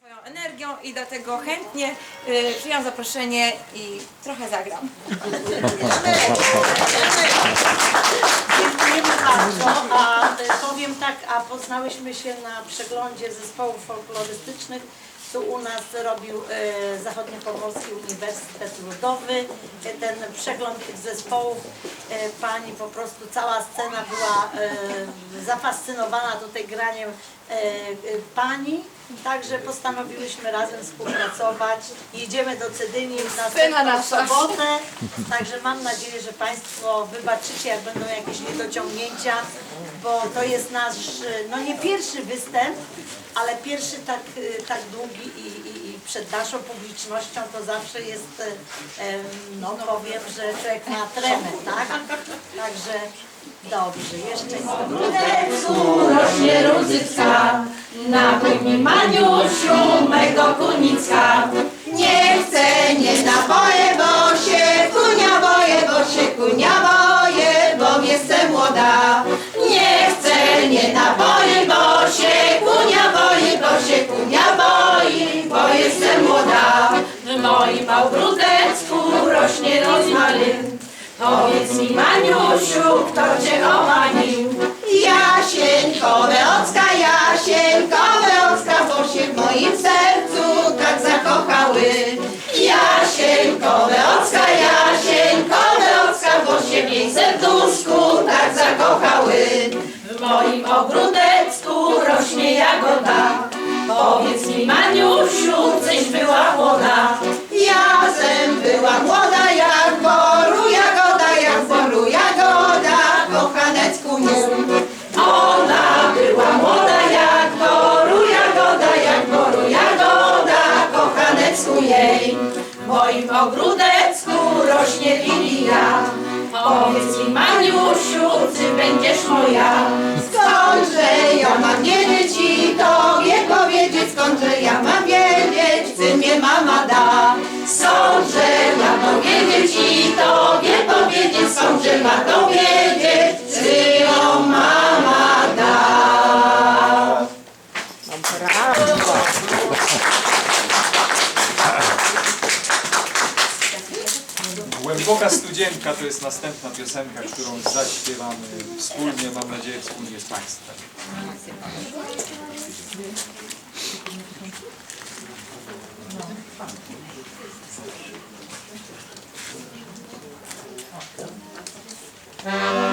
swoją energią i dlatego chętnie y, przyjąłem zaproszenie i trochę zagram. Dziękujemy bardzo. A powiem tak, a poznałyśmy się na przeglądzie zespołów folklorystycznych. Tu u nas robił e, Zachodniopomorski Uniwersytet Ludowy. Ten przegląd tych zespołów, e, pani po prostu cała scena była e, zafascynowana tutaj graniem e, e, pani. Także postanowiłyśmy razem współpracować. Jedziemy do Cedynii w następną nasza. sobotę. Także mam nadzieję, że Państwo wybaczycie, jak będą jakieś niedociągnięcia, bo to jest nasz, no nie pierwszy występ, ale pierwszy tak, y, tak długi i, i, i przed naszą publicznością to zawsze jest, y, em, no powiem, że człowiek ma tremę, tak? Także dobrze, jeszcze rośnie różycka, napój mi Maniusiu mego kunicka. Nie chcę, nie naboję, bo się kunia boję, bo się kunia boję, bo jestem młoda. Nie chcę, nie naboję, bo się kunia boi, bo się kunia boi, bo jestem młoda. W moim rośnie rozmaryn. Powiedz mi Maniusiu, kto cię omanił? Jasieńkowe ocka, jasieńkowe ocka, bo się w moim sercu tak zakochały. Jasieńkowe ocka, jasieńkowe ocka, bo się w jej serduszku tak zakochały. W moim ogródecku rośnie jagoda. Powiedz mi Maniusiu, coś była młoda. Ogródecku rośnie lilia. Powiedz mi Maniusiu, ty będziesz moja. Skądże ja mam wiedzieć i tobie powiedzieć, skądże ja mam wiedzieć, czy mnie mama da. Studzienka to jest następna piosenka, którą zaśpiewamy wspólnie, mam nadzieję wspólnie z Państwem. Głęboka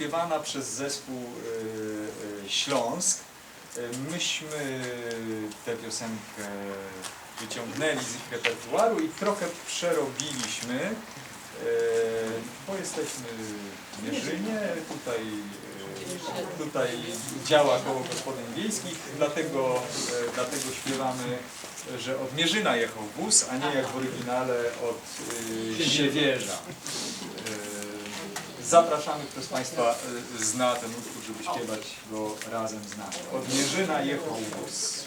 śpiewana przez zespół y, y, Śląsk. Y, myśmy tę piosenkę wyciągnęli z ich repertuaru i trochę przerobiliśmy, bo jesteśmy w Mierzynie, tutaj, tutaj działa koło gospodyń wiejskich, dlatego, dlatego śpiewamy, że od Mierzyna jechał wóz, a nie jak w oryginale od Siewierza. Zapraszamy, proszę Państwa, zna ten utwór, żeby śpiewać go razem z nami. Odmierzyna Jehołus.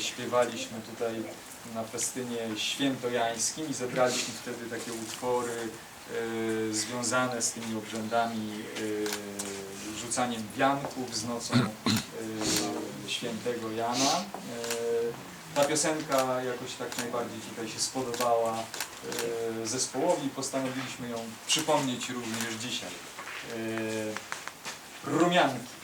śpiewaliśmy tutaj na festynie świętojańskim i zebraliśmy wtedy takie utwory e, związane z tymi obrzędami, y, rzucaniem wianków z nocą e, świętego Jana. Ta piosenka jakoś tak najbardziej tutaj się spodobała zespołowi i postanowiliśmy ją przypomnieć również dzisiaj. Rumianki.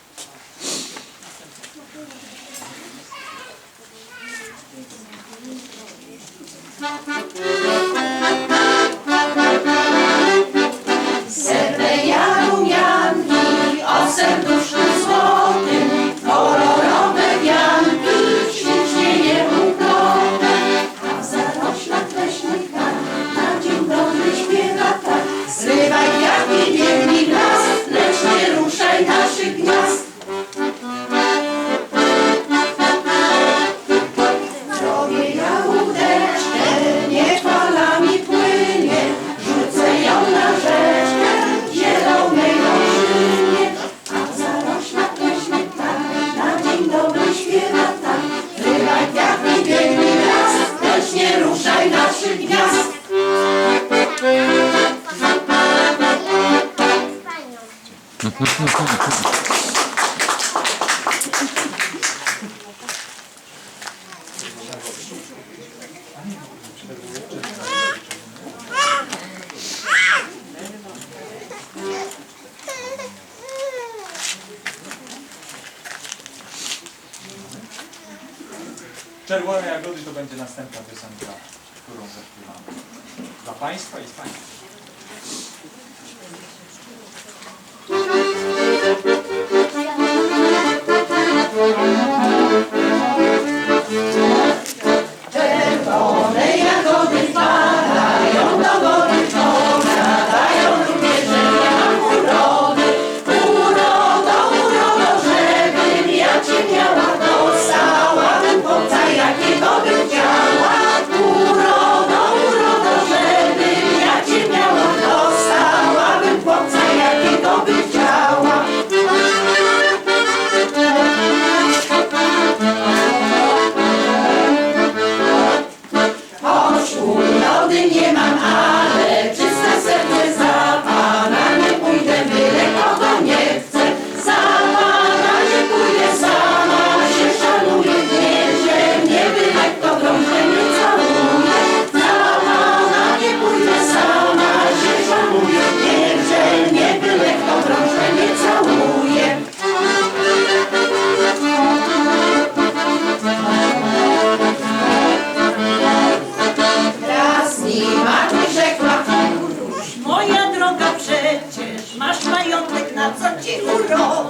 那自己都绕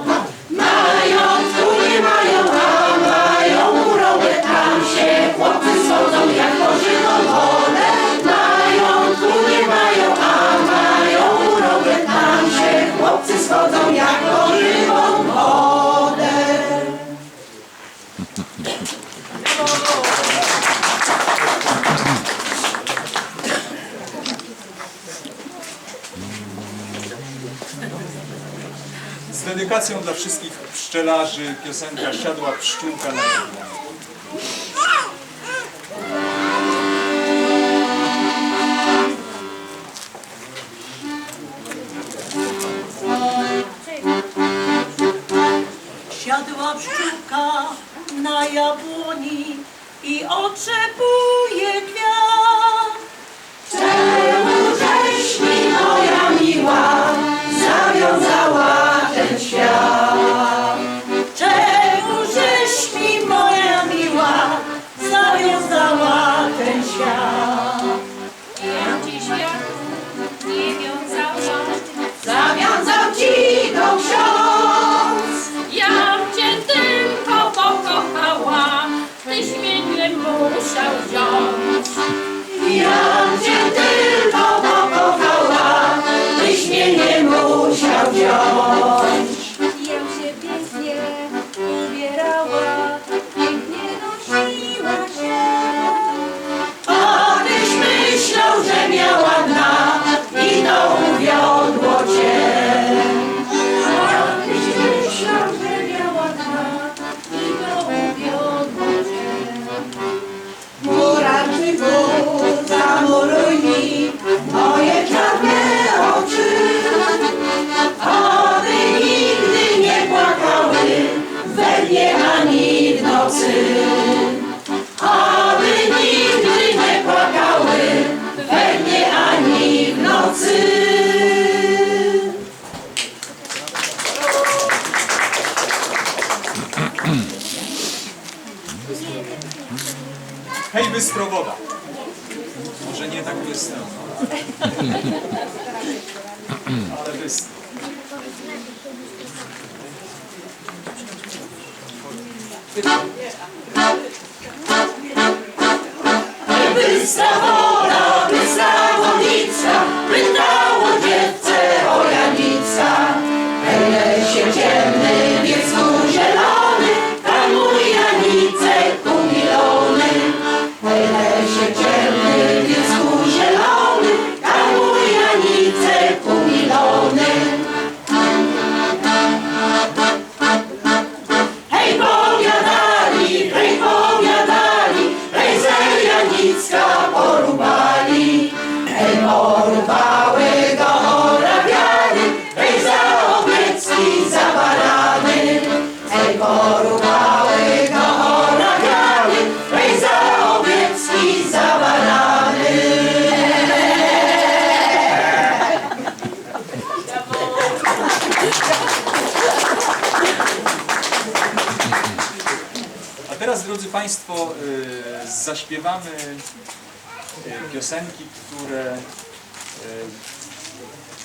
dedykacją dla wszystkich pszczelarzy piosenka Siadła pszczółka na jedno. 그치? Państwo, y, zaśpiewamy y, piosenki, które y,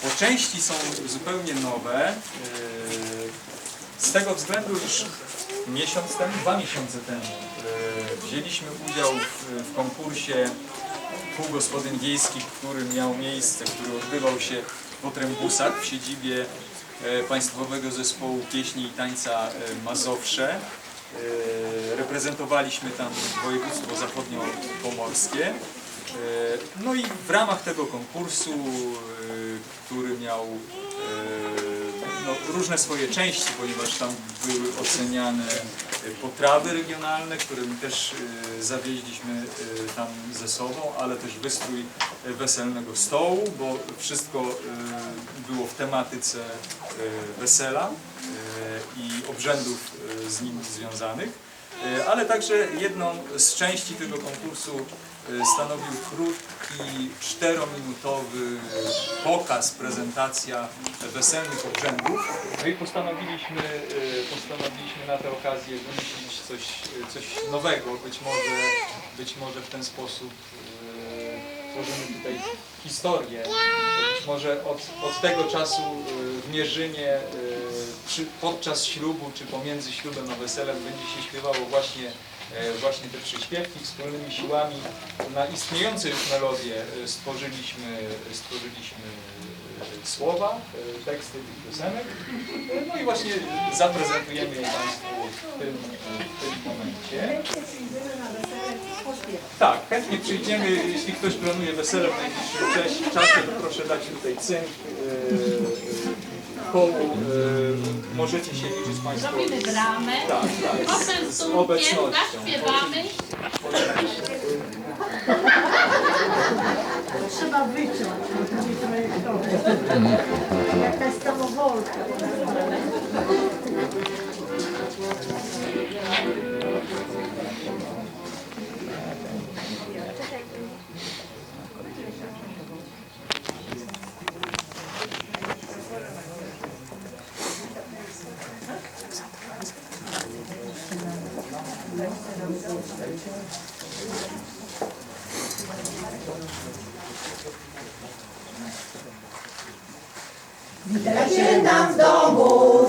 po części są zupełnie nowe. Z tego względu, iż miesiąc temu, dwa miesiące temu wzięliśmy udział w, konkursie kół gospodyń wiejskich, który miał miejsce, który odbywał się w Otrębusach w siedzibie Państwowego Zespołu Pieśni i Tańca Mazowsze. Reprezentowaliśmy tam województwo zachodniopomorskie. E, No i w ramach tego konkursu, e, który miał e, no, różne swoje części, ponieważ tam były oceniane potrawy regionalne, które my też zawieźliśmy tam ze sobą, ale też wystrój weselnego stołu, bo wszystko było w tematyce wesela i obrzędów z nim związanych. E, Ale także jedną z części tego konkursu e, stanowił krótki, czterominutowy pokaz, prezentacja weselnych obrzędów. No i postanowiliśmy, e, postanowiliśmy na tę okazję wymyślić coś, coś nowego, być może, być może w ten sposób tworzymy tutaj historię. Być może od, od tego czasu w Mierzynie przy, podczas ślubu czy pomiędzy ślubem a weselem będzie się śpiewało właśnie, e, właśnie te przyśpiewki wspólnymi siłami. Na istniejące już melodie y, stworzyliśmy, stworzyliśmy y, słowa, teksty tych piosenek. No i właśnie zaprezentujemy je Państwu w tym, w tym momencie. Tak, chętnie przyjdziemy. Jeśli ktoś planuje wesele w najbliższym czasie- proszę dać tutaj cynk. Możecie się liczyć Państwo. Robimy dramę, Tak, tak. Z poczęstunkiem, obecnością. zaśpiewamy. Trzeba wyciąć. Jakaś samowolka. Witajcie nam w domu,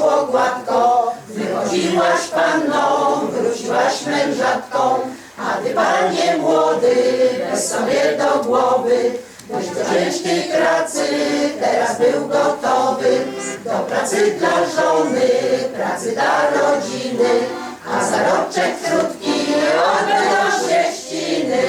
poszło gładko. Wychodziłaś panną, wróciłaś mężatką, a ty panie młody, weź sobie do głowy. Byś do ciężkiej pracy teraz był gotowy, do pracy dla żony, pracy dla rodziny, a zarobczek krótki odbył się ściny.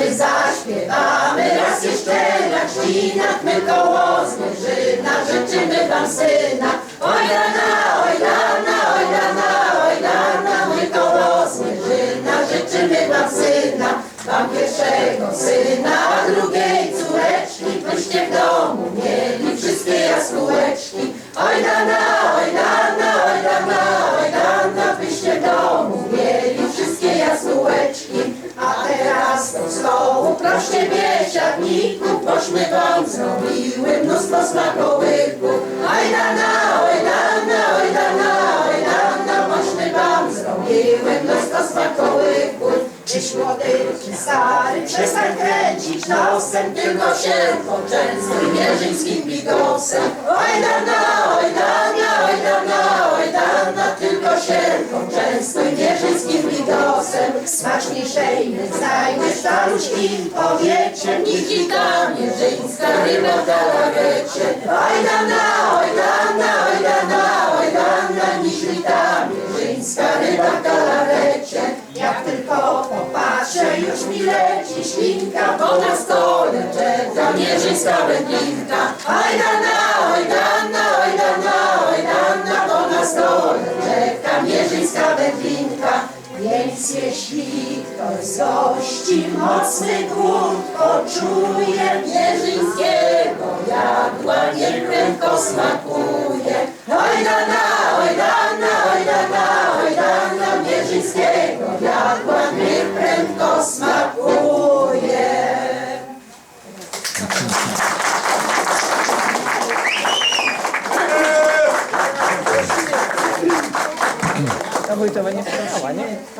My zaśpiewamy raz jeszcze na trzcinach my koło Zmierzyna, życzymy wam syna. Oj dana, oj dana, oj dana, oj dana, my koło Zmierzyna, życzymy wam syna. Wam pierwszego syna, a drugiej córeczki, byście w domu mieli wszystkie jaskółeczki. Oj dana, oj dana, oj dana, oj dana, byście w domu mieli wszystkie jaskółeczki. Do stołu proszę biesiadników, bośmy wam zrobiły mnóstwo smakołyków. Oj dana, oj dana, oj dana, oj dana, bośmy wam zrobiły mnóstwo smakołyków. Czyś młody, czy stary, przestań kręcić nosem, tylko się poczęstuj mierzyńskim bigosem. Oj dana, oj dana, bigosem. Smaczniejszej nie znajdziesz staruszkim powiecie, niż dzika mierzyńska ryba w galarecie. Oj dana, oj dana, oj dana, oj dana, niż ta mierzyńska ryba w galarecie. Jak tylko popatrzę, już mi leci ślinka, bo na stole czeka mierzyńska wędlinka. Oj mocny głód poczuje mierzyńskiego jadła, niech prędko smakuje. Oj dana, oj dana, oj dana, oj dana, mierzyńskiego jadła, niech prędko smakuje. Ta Wojtowa nie przyjechała, nie?